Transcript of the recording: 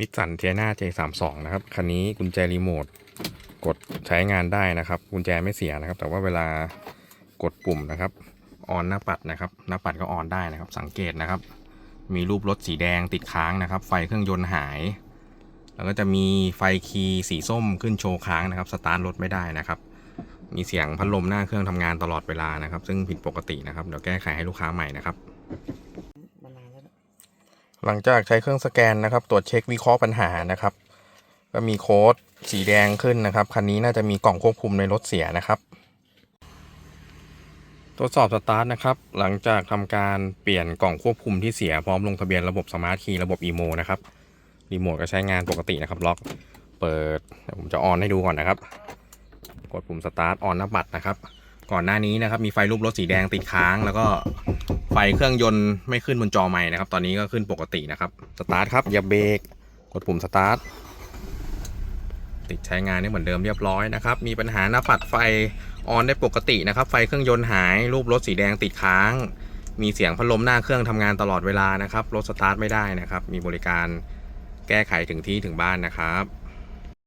นิสสันเทียนา J32 นะครับ คันนี้กุญแจรีโมทกดใช้งานได้นะครับ กุญแจไม่เสียนะครับ แต่ว่าเวลากดปุ่มนะครับออนหน้าปัดนะครับ หน้าปัดก็ออนได้นะครับ สังเกตนะครับ มีรูปรถสีแดงติดค้างนะครับ ไฟเครื่องยนต์หาย แล้วก็จะมีไฟคีย์สีส้มขึ้นโชว์ค้างนะครับ สตาร์ทรถไม่ได้นะครับ มีเสียงพัดลมหน้าเครื่องทำงานตลอดเวลานะครับ ซึ่งผิดปกตินะครับ เดี๋ยวแก้ไขให้ลูกค้าใหม่นะครับ มานานแล้วนะ หลังจากใช้เครื่องสแกนนะครับ ตรวจเช็ควิเคราะห์ปัญหานะครับ ก็มีโค้ดสีแดงขึ้นนะครับ คันนี้น่าจะมีกล่องควบคุมในรถเสียนะครับตรวจสอบสตาร์ทนะครับ หลังจากทำการเปลี่ยนกล่องควบคุมที่เสียพร้อมลงทะเบียนระบบสมาร์ทคีย์ระบบอีโมนะครับรีโมทก็ใช้งานปกตินะครับ ล็อกเปิดผมจะออนให้ดูก่อนนะครับ กดปุ่มสตาร์ทออนหน้าบัตรนะครับ ก่อนหน้านี้นะครับ มีไฟรูปรถสีแดงติดค้าง แล้วก็ ไฟเครื่องยนต์ไม่ขึ้นบนจอใหม่นะครับ ตอนนี้ก็ขึ้นปกตินะครับ สตาร์ทครับอย่าเบรกกดปุ่มสตาร์ทติดใช้งานได้เหมือนเดิมเรียบร้อยนะครับ มีปัญหาหน้าปัดไฟออนได้ปกตินะครับ ไฟเครื่องยนต์หาย รูปรถสีแดงติดค้าง มีเสียงพัดลมหน้าเครื่องทำงานตลอดเวลานะครับ รถสตาร์ทไม่ได้นะครับ มีบริการแก้ไขถึงที่ถึงบ้านนะครับ